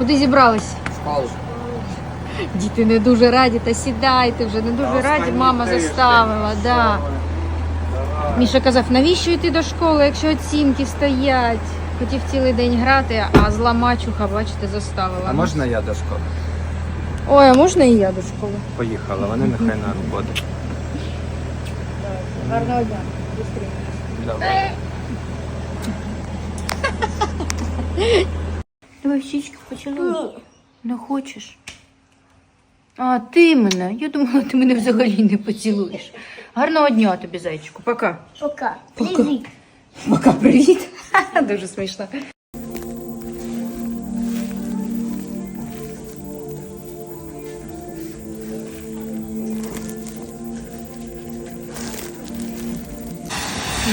Куди зібрались? Школу. Діти не дуже раді, та сідайте вже, не дуже раді, мама заставила. Да. Міша казав, навіщо йти до школи, якщо оцінки стоять? Хотів цілий день грати, а зла мачуха, бачите, заставила. А можна я до школи? Ой, а можна і я до школи? Поїхала, вони нехай на роботу. Гарного дня. Добре. Давай щічки поцілуй. Не хочеш? А, ти мене. Я думала, ти мене взагалі не поцілуєш. Гарного дня тобі, зайчику. Пока. Пока. Пока. Привіт. Пока, привіт. Дуже смішно.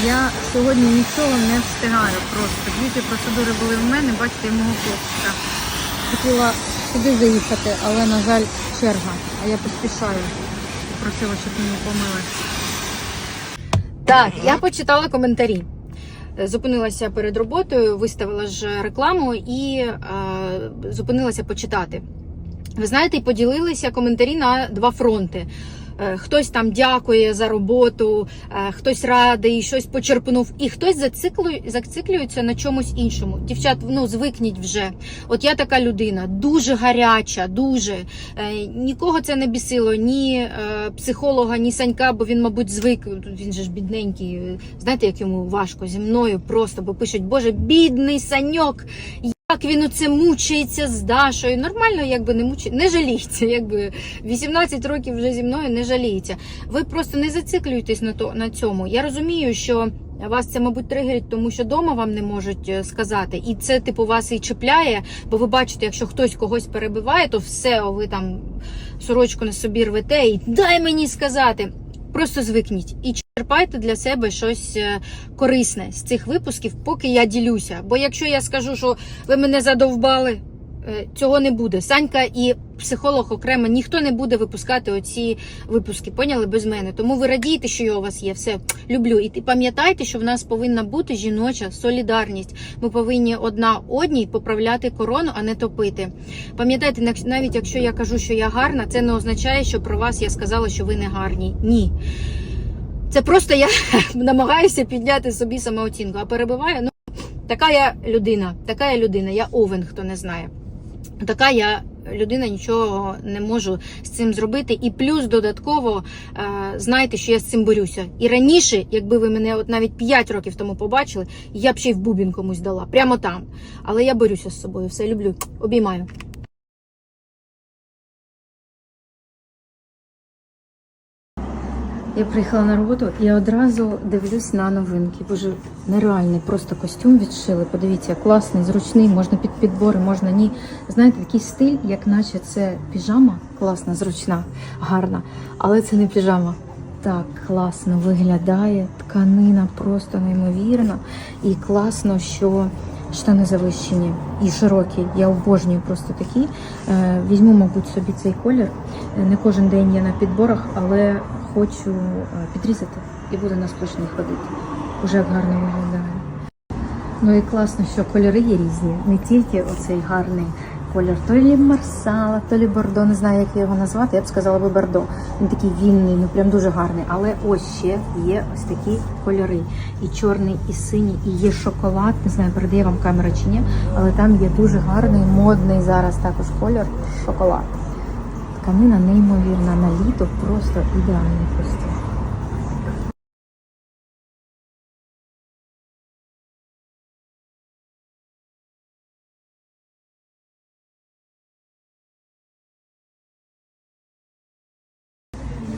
Я сьогодні нічого не встигаю просто. Б'юті процедури були в мене, бачите, і мого хлопчика. Хотіла сюди заїхати, але, на жаль, черга. А я поспішаю. Просила, щоб мені помили. Так, я почитала коментарі. Зупинилася перед роботою, виставила ж рекламу і е, зупинилася почитати. Ви знаєте, поділилися коментарі на два фронти. Е, Хтось там дякує за роботу, е, хтось радий, щось почерпнув, і хтось зациклює, зациклюється на чомусь іншому. Дівчат, ну звикніть вже. От я така людина, дуже гаряча, дуже. Е, Нікого це не бісило, ні психолога, ні санька, бо він, мабуть, звик. Він же ж бідненький. Знаєте, як йому важко зі мною просто, бо пишуть, Боже, бідний саньок. Як він оце мучається з Дашою. Нормально, якби не мучає, не жаліється. Якби 18 років вже зі мною не жаліється. Ви просто не зациклюйтесь на то на цьому. Я розумію, що вас це, мабуть, тригерить, тому що дома вам не можуть е, сказати, і це типу вас і чіпляє. Бо ви бачите, якщо хтось когось перебиває, то все, ви там сорочку на собі рвете і дай мені сказати. Просто звикніть і черпайте для себе щось е, корисне з цих випусків, поки я ділюся. Бо якщо я скажу, що ви мене задовбали, е, цього не буде. Санька і психолог окремо ніхто не буде випускати оці випуски. Поняли без мене. Тому ви радійте, що я у вас є. Все люблю. І пам'ятайте, що в нас повинна бути жіноча солідарність. Ми повинні одна одній поправляти корону, а не топити. Пам'ятайте, навіть якщо я кажу, що я гарна, це не означає, що про вас я сказала, що ви не гарні. Ні. Це просто я намагаюся підняти собі самооцінку, а перебиваю. Ну, така я людина, така я людина, я овен, хто не знає. Така я людина нічого не можу з цим зробити. І плюс додатково е, знайте, що я з цим борюся. І раніше, якби ви мене от навіть 5 років тому побачили, я б ще й в бубін комусь дала, прямо там. Але я борюся з собою, все люблю. Обіймаю. Я приїхала на роботу і одразу дивлюсь на новинки. Боже, нереальний просто костюм відшили. Подивіться, класний, зручний, можна під підбори, можна ні. Знаєте, такий стиль, як наче це піжама, класна, зручна, гарна. Але це не піжама. Так класно виглядає, тканина просто неймовірна. І класно, що штани завищені і широкі. Я обожнюю просто такі. Е, Візьму, мабуть, собі цей колір. Е, Не кожен день я на підборах, але хочу е, підрізати і буду на сплошній ходити. Уже гарно виглядає. Ну і класно, що кольори є різні, не тільки оцей гарний колір, то лі марсала, то лі бордо, не знаю, як його назвати, я б сказала би бордо. Він такий вінний, ну прям дуже гарний. Але ось ще є ось такі кольори. І чорний, і синій, і є шоколад. Не знаю, передає вам камера чи ні, але там є дуже гарний, модний зараз також колір шоколад. Тканина неймовірна на літо, просто ідеальний костюм.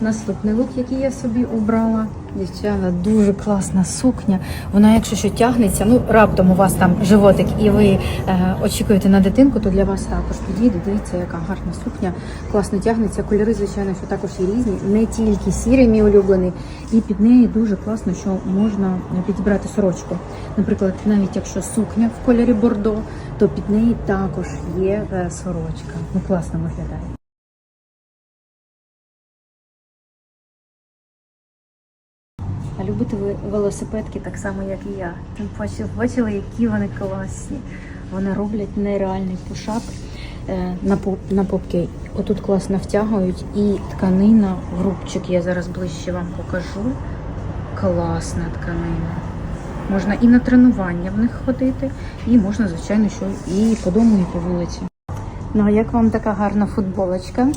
Наступний лук, який я собі обрала. Дівчата, дуже класна сукня. Вона, якщо що тягнеться, ну раптом у вас там животик і ви е, очікуєте на дитинку, то для вас також підійде. Дивіться, яка гарна сукня, класно тягнеться. Кольори, звичайно, що також є різні, не тільки сірий, мій улюблений. І під неї дуже класно, що можна підібрати сорочку. Наприклад, навіть якщо сукня в кольорі бордо, то під неї також є е, сорочка. Ну класно виглядає. А любите ви велосипедки так само, як і я. Тим паче бачили, які вони класні. Вони роблять нереальний пушак е, на, поп, на попки. Отут класно втягують і тканина в рубчик. Я зараз ближче вам покажу. Класна тканина. Можна і на тренування в них ходити, і можна, звичайно, що і по дому, і по вулиці. Ну а як вам така гарна футболочка?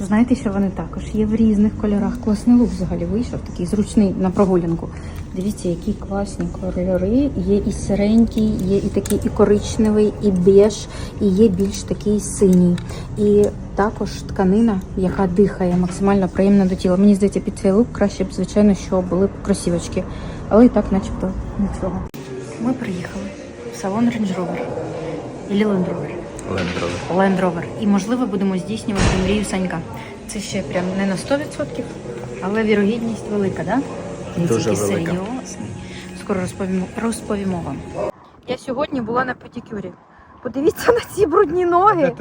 Знаєте, що вони також є в різних кольорах. Класний лук взагалі вийшов, такий зручний на прогулянку. Дивіться, які класні кольори. Є і сиренький, є і такий і коричневий, і беж, і є більш такий синій. І також тканина, яка дихає, максимально приємна до тіла. Мені здається, під цей лук краще б, звичайно, що були б кросівочки. Але і так, начебто, нічого. Ми приїхали в салон Range Rover. Ілі Land Rover. Лендровий. Land Rover. І можливо будемо здійснювати мрію Санька. Це ще прям не на 100%, але вірогідність велика, да? Він Дуже тільки велика. серйозний. Скоро розповімо, розповімо вам. Я сьогодні була на педикюрі. Подивіться на ці брудні ноги.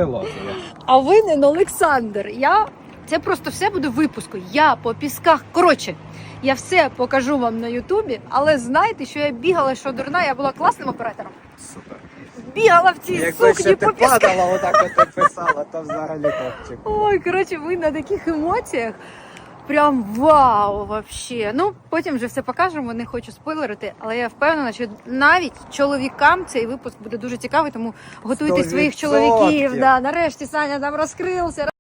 А винен Олександр. Я це просто все буде в випуску. Я по пісках. Коротше, я все покажу вам на Ютубі, але знайте, що я бігала, що дурна, я була класним оператором. Супер. Бігала в цій Якби сукні ще ти по падала, отак от ти писала, то взагалі топчик. Ой, коротше, ви на таких емоціях. Прям вау, вообще. Ну, потім вже все покажемо, не хочу спойлерити, але я впевнена, що навіть чоловікам цей випуск буде дуже цікавий, тому готуйте своїх чоловіків. Да, нарешті Саня там розкрився,